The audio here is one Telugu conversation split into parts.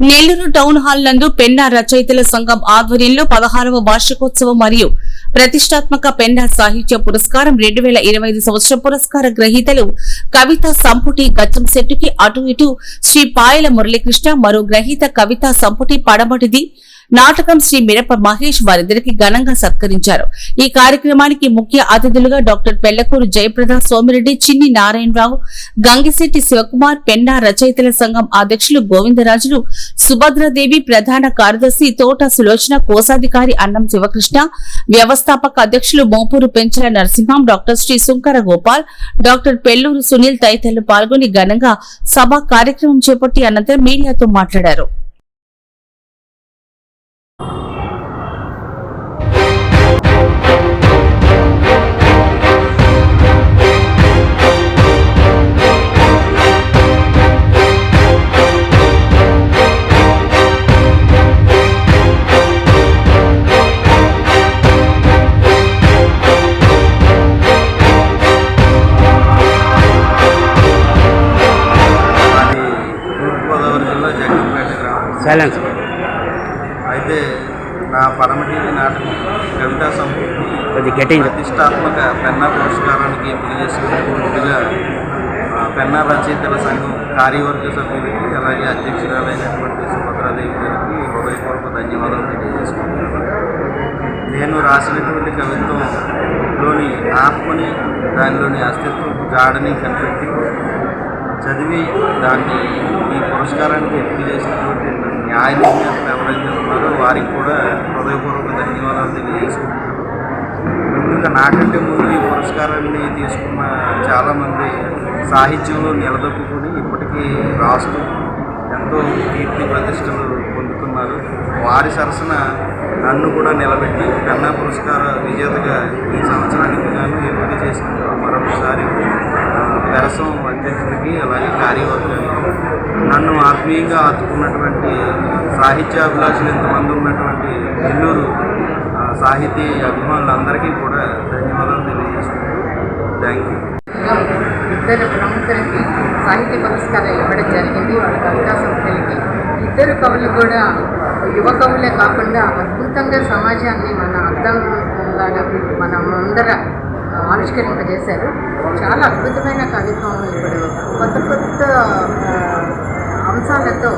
నెల్లూరు టౌన్ హాల్ నందు పెన్నా రచయితల సంఘం ఆధ్వర్యంలో పదహారవ వార్షికోత్సవం మరియు ప్రతిష్టాత్మక పెన్నా సాహిత్య పురస్కారం రెండు వేల ఇరవై ఐదు సంవత్సరం పురస్కార గ్రహీతలు కవిత సంపుటి గచ్చం శెట్టికి అటు ఇటు శ్రీ పాయల మురళీకృష్ణ మరో గ్రహీత కవిత సంపుటి పడమటిది నాటకం శ్రీ మిరప మహేష్ వారిద్దరికి ఘనంగా సత్కరించారు. ఈ కార్యక్రమానికి ముఖ్య అతిథులుగా డాక్టర్ పెళ్ళకూరు జయప్రద సోమిరెడ్డి చిన్ని నారాయణరావు గంగిశెట్టి శివకుమార్ పెన్నా రచయితల సంఘం అధ్యక్షులు గోవిందరాజులు సుభద్రదేవి ప్రధాన కార్యదర్శి తోట సులోచన కోశాధికారి అన్నం శివకృష్ణ వ్యవస్థాపక అధ్యక్షులు మోపూరు పెంచల నరసింహం డాక్టర్ శ్రీ సుంకర గోపాల్ డాక్టర్ పెల్లూరు సునీల్ తదితరులు పాల్గొని ఘనంగా సభ కార్యక్రమం చేపట్టి అనంతరం మీడియాతో మాట్లాడారు. సైలెన్స్ అయితే నా పరమటీవీ నాటకం కవితా సంపూర్తి ప్రతిష్టాత్మక పెన్నా పురస్కారానికి ఎంపిక ముందుగా పెన్నా రచయితల సంఘం కార్యవర్గ సభ్యులకి అలాగే అధ్యక్షురాలైనటువంటి సుభద్రాదేవి గారికి హృదయపూర్వక ధన్యవాదాలు తెలియజేసుకుంటున్నాను. నేను రాసినటువంటి కవిత్వంలోని ఆత్మని దానిలోని అస్తిత్వం జాడని కనిపెట్టి చదివి దాన్ని ఈ పురస్కారానికి ఎంపిక చేసినటువంటి న్యాయ నిర్ణేతలు ఎవరైతే ఉన్నారో వారికి కూడా హృదయపూర్వక ధన్యవాదాలు తెలియజేసుకుంటున్నాను. ముందుగా నాకంటే ముందు ఈ పురస్కారాన్ని తీసుకున్న చాలామంది సాహిత్యంలో నిలదొక్కుని ఇప్పటికీ రాస్తూ ఎంతో కీర్తి ప్రతిష్టలు పొందుతున్నారు. వారి సరసన నన్ను కూడా నిలబెట్టి కన్నా పురస్కార విజేతగా ఈ సంవత్సరానికి గాను ఎంపిక చేసినందుకు మరొకసారి వెరసం అధ్యక్షుడికి అలాగే కార్యవర్గానికి నన్ను ఆత్మీయంగా ఆదుకున్నటువంటి సాహిత్యాభిలాషులు ఎంతమంది ఉన్నటువంటి నెల్లూరు సాహితీ అభిమానులందరికీ కూడా ధన్యవాదాలు తెలియజేస్తున్నాను. థ్యాంక్ యూ ఇద్దరు ప్రముఖులకి సాహిత్య పురస్కారం ఇవ్వడం జరిగింది. వాళ్ళకి అవకాశం కలిగి ఇద్దరు కవులు కూడా యువ కవులే కాకుండా అద్భుతంగా సమాజాన్ని మన అర్థం లాగా మన ముందర ఆవిష్కరింపజేశారు చాలా అద్భుతమైన కవిత్వం ఇప్పుడు. కొత్త కొత్త అంశాలతో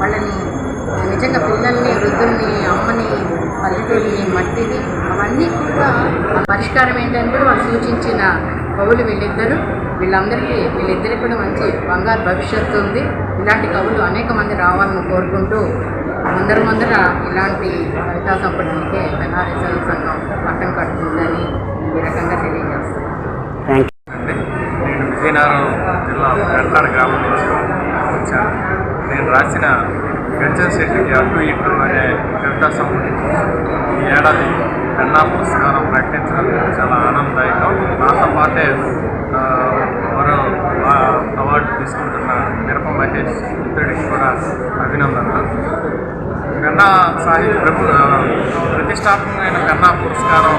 వాళ్ళని నిజంగా పిల్లల్ని వృద్ధుల్ని అమ్మని పల్లెటూరిని మట్టిని అవన్నీ కూడా పరిష్కారం ఏంటని కూడా వాళ్ళు సూచించిన కవులు వీళ్ళిద్దరు. వీళ్ళందరికీ వీళ్ళిద్దరికి కూడా మంచి బంగారు భవిష్యత్తు ఉంది. ఇలాంటి కవులు అనేక మంది రావాలని కోరుకుంటూ ముందర ముందర ఇలాంటి కవితా సంపడానికి వెళ్ళాలి వచ్చాను నేను రాసిన గంజన్ శెట్టికి అటు ఇటు అనే కవితా సంబంధించి ఈ ఏడాది పెన్నా పురస్కారం ప్రకటించడం చాలా ఆనందదాయకం. నాతో పాటే మరో అవార్డు తీసుకుంటున్న మిరప మహేష్ మిత్రుడికి కూడా అభినందనలు. పెన్నా సాహిత్య ప్రభు ప్రతిష్టాత్మకమైన పెన్నా పురస్కారం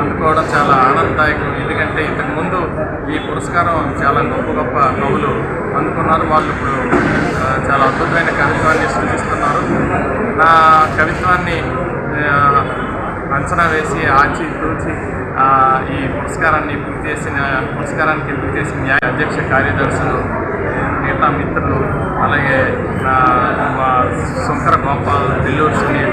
అందుకోవడం చాలా ఆనందదాయకం. ఎందుకంటే ఇంతకుముందు ఈ పురస్కారం చాలా గొప్ప గొప్ప కవులు అందుకున్నారు. వాళ్ళు ఇప్పుడు చాలా అద్భుతమైన కవిత్వాన్ని సృష్టిస్తున్నారు నా కవిత్వాన్ని అంచనా వేసి ఆచి తూచి ఈ పురస్కారాన్ని పూర్తి చేసిన పురస్కారానికి పూర్తి చేసిన న్యాయ అధ్యక్ష కార్యదర్శులు మిగతా మిత్రులు అలాగే నా మా శంకర గోపాల్ నెల్లూరు సునీల్